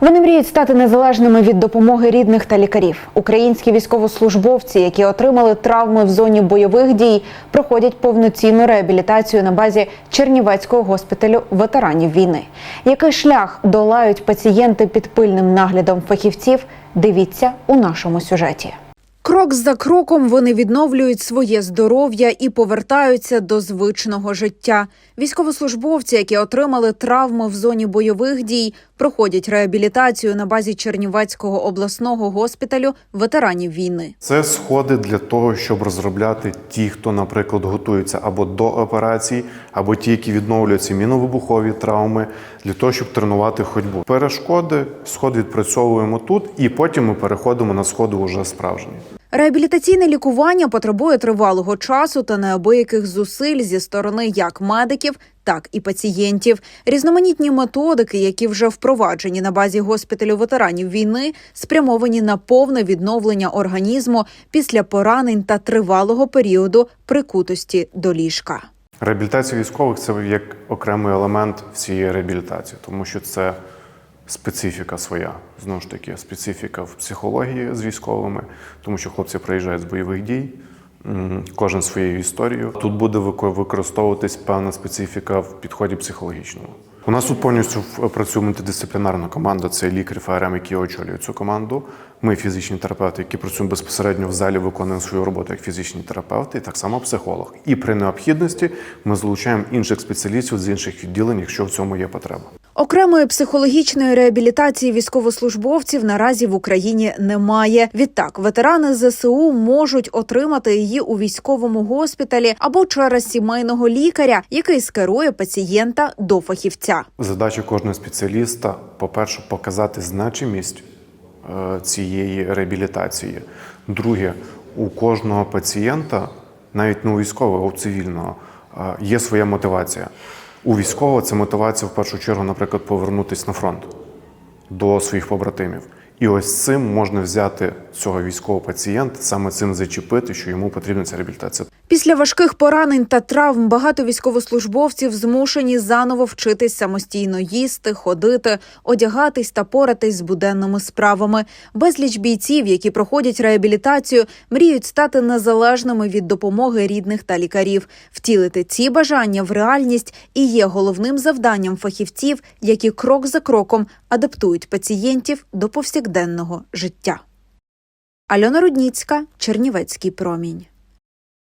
Вони мріють стати незалежними від допомоги рідних та лікарів. Українські військовослужбовці, які отримали травми в зоні бойових дій, проходять повноцінну реабілітацію на базі Чернівецького госпіталю ветеранів війни. Який шлях долають пацієнти під пильним наглядом фахівців? Дивіться у нашому сюжеті. Крок за кроком вони відновлюють своє здоров'я і повертаються до звичного життя. Військовослужбовці, які отримали травми в зоні бойових дій, проходять реабілітацію на базі Чернівецького обласного госпіталю ветеранів війни. Це сходи для того, щоб розробляти ті, хто, наприклад, готуються або до операції, або ті, які відновлюються міновибухові травми, для того, щоб тренувати ходьбу. Перешкоди сход відпрацьовуємо тут, і потім ми переходимо на сходи уже справжні. Реабілітаційне лікування потребує тривалого часу та неабияких зусиль зі сторони як медиків, так і пацієнтів. Різноманітні методики, які вже впроваджені на базі госпіталю ветеранів війни, спрямовані на повне відновлення організму після поранень та тривалого періоду прикутості до ліжка. Реабілітація військових це як окремий елемент всієї реабілітації, тому що це специфіка своя. Знову ж таки, специфіка в психології з військовими, тому що хлопці приїжджають з бойових дій, кожен своєю історією. Тут буде вико- використовуватись певна специфіка в підході психологічному. У нас тут повністю працює мультидисциплінарна команда. Це лікар ФРМ, який очолює цю команду. Ми фізичні терапевти, які працюємо безпосередньо в залі, виконуємо свою роботу як фізичні терапевти, і так само психолог. І при необхідності ми залучаємо інших спеціалістів з інших відділень, якщо в цьому є потреба. Окремої психологічної реабілітації військовослужбовців наразі в Україні немає. Відтак, ветерани ЗСУ можуть отримати її у військовому госпіталі або через сімейного лікаря, який скерує пацієнта до фахівця. Задача кожного спеціаліста, по-перше, показати значимість е, цієї реабілітації. Друге, у кожного пацієнта, навіть не у військового, а у цивільного, е, є своя мотивація. У військового це мотивація в першу чергу, наприклад, повернутися на фронт до своїх побратимів. І ось цим можна взяти цього військового пацієнта, саме цим зачепити, що йому потрібна ця реабілітація. Після важких поранень та травм багато військовослужбовців змушені заново вчитись самостійно їсти, ходити, одягатись та поратись з буденними справами. Безліч бійців, які проходять реабілітацію, мріють стати незалежними від допомоги рідних та лікарів. Втілити ці бажання в реальність і є головним завданням фахівців, які крок за кроком адаптують пацієнтів до повсякденного життя. Альона Рудніцька, Чернівецький промінь.